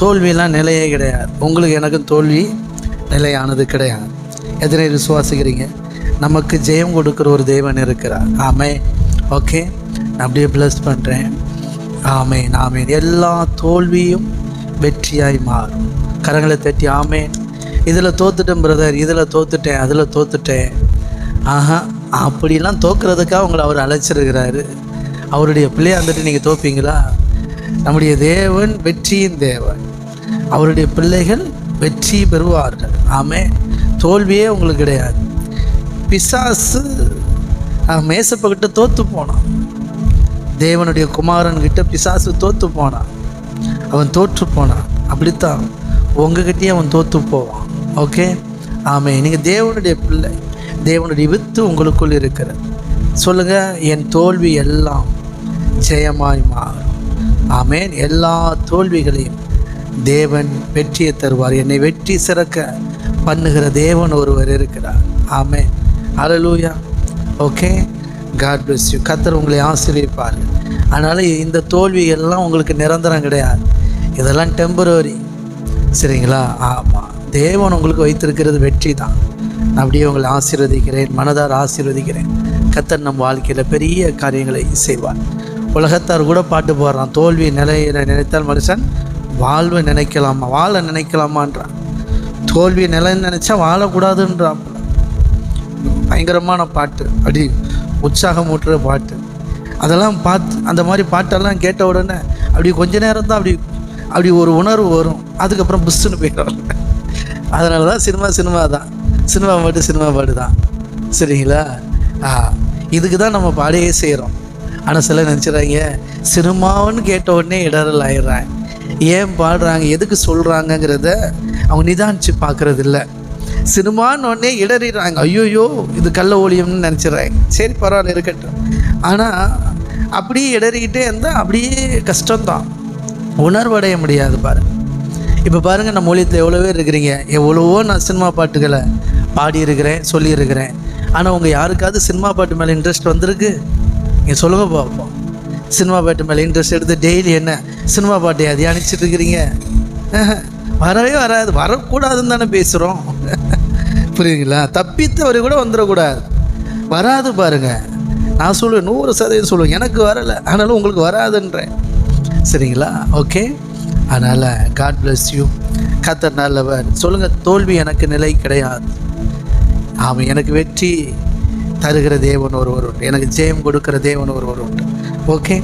தோல்வியெல்லாம் நிலையே கிடையாது. உங்களுக்கு எனக்கும் தோல்வி நிலையானது கிடையாது. எத்தனை விசுவாசிக்கிறீங்க? நமக்கு ஜெயம் கொடுக்குற ஒரு தேவன் இருக்கிறார். ஆமே ஓகே. நான் அப்படியே ப்ளஸ் பண்ணுறேன் ஆமேன் ஆமேன். எல்லா தோல்வியும் வெற்றியாய் மாறும். கரங்களை தட்டி ஆமேன். இதில் தோத்துட்டேன் பிரதர் இதில் தோத்துட்டேன் அதில் தோத்துட்டேன். ஆஹா அப்படிலாம் தோக்குறதுக்காக உங்களை அவர் அழைச்சிருக்கிறாரு. அவருடைய பிள்ளையாக இருந்துட்டு நீங்கள் தோப்பீங்களா? நம்முடைய தேவன் வெற்றியின் தேவன். அவருடைய பிள்ளைகள் வெற்றி பெறுவார்கள். ஆமே தோல்வியே உங்களுக்கு கிடையாது. பிசாசு மேசப்பக்கிட்ட தோத்து போனான். தேவனுடைய குமாரன்கிட்ட பிசாசு தோத்து போனான். அவன் தோற்று போனான். அப்படித்தான் உங்ககிட்டயே அவன் தோத்து போவான். ஓகே? ஆமே நீங்கள் தேவனுடைய பிள்ளை. தேவனுடைய வித்து உங்களுக்குள் இருக்கிறது. சொல்லுங்கள் என் தோல்வி எல்லாம் ஜெயமாய் மாறும். ஆமேன் எல்லா தோல்விகளையும் தேவன் வெற்றியை தருவார். என்னை வெற்றி சிறக்க பண்ணுகிற தேவன் ஒருவர் இருக்கிறார். ஆமே அலலூயா ஓகே காட் பிளஸ் யூ கத்தர் உங்களை ஆசிரியப்பார் அதனால் இந்த தோல்வி எல்லாம் உங்களுக்கு நிரந்தரம் கிடையாது. இதெல்லாம் டெம்பரரி சரிங்களா? ஆமாம் தேவன் உங்களுக்கு வைத்திருக்கிறது வெற்றி தான் நான் அப்படியே உங்களை ஆசீர்வதிக்கிறேன். மனதார் ஆசீர்வதிக்கிறேன். கத்தர் நம் வாழ்க்கையில் பெரிய காரியங்களை செய்வார். உலகத்தார் கூட பாட்டு போடுறான். தோல்வி நிலையில நினைத்தால் மனுஷன் வாழ்வை நினைக்கலாமா? வாழ நினைக்கலாமான்றான் தோல்வி நிலைன்னு நினச்சா வாழக்கூடாதுன்றான் பயங்கரமான பாட்டு. அப்படி உற்சாகம் ஊட்டுற பாட்டு. அதெல்லாம் பார்த்து அந்த மாதிரி பாட்டெல்லாம் கேட்ட உடனே அப்படி கொஞ்ச நேரம் தான் அப்படி அப்படி ஒரு உணர்வு வரும். அதுக்கப்புறம் புஷ்ஷுன்னு போயிடும் அதனால தான் சினிமா சினிமா தான். சினிமா பாட்டு சினிமா பாட்டு தான். சரிங்களா? ஆ இதுக்கு தான் நம்ம பாடையே செய்கிறோம் ஆனால் சில நினச்சிடறாங்க சினிமாவுன்னு கேட்ட உடனே இடரல் ஆயிடுறாங்க. ஏன் பாடுறாங்க எதுக்கு சொல்கிறாங்கங்கிறத அவங்க நிதானிச்சு பார்க்கறது இல்லை சினிமான்னு உடனே இடறிடுறாங்க. ஐயோயோ இது கள்ள ஓலியம்னு நினச்சிடுறாங்க. சரி பரவாயில்ல இருக்கட்டும். ஆனால் அப்படியே இடறிக்கிட்டே இருந்தால் அப்படியே கஷ்டம்தான். உணர்வடைய முடியாது பாரு இப்போ பாருங்கள் நம்ம ஊழியத்தில் எவ்வளோ பேர் இருக்கிறீங்க. எவ்வளவோ நான் சினிமா பாட்டுகளை பாடியிருக்கிறேன் சொல்லியிருக்கிறேன். ஆனால் உங்கள் யாருக்காவது சினிமா பாட்டு மேலே இன்ட்ரெஸ்ட் வந்திருக்கு? நீங்கள் சொல்லுங்கள் பார்ப்போம் சினிமா பாட்டு மேலே இன்ட்ரெஸ்ட் எடுத்து டெய்லி என்ன சினிமா பாட்டையா தியானிச்சுட்டு இருக்கிறீங்க? வரவே வராது. வரக்கூடாதுன்னு தானே பேசுகிறோம் புரியுதுங்களா? தப்பித்தவர் கூட வந்துடக்கூடாது. வராது பாருங்க. நான் சொல்லுவேன் நூறு சதவீதம் சொல்லுவேன். எனக்கு வரலை. ஆனாலும் உங்களுக்கு வராதுன்றேன். சரிங்களா? ஓகே அதனால் காட் பிளஸ் யூ கத்தர் நல்லவர். சொல்லுங்கள் தோல்வி எனக்கு நிலை கிடையாது. அவன் எனக்கு வெற்றி தருகிற தேவன் ஒருவர் உண்டு. எனக்கு ஜெயம் கொடுக்கிற தேவன் ஒருவர் உண்டு. ஓகே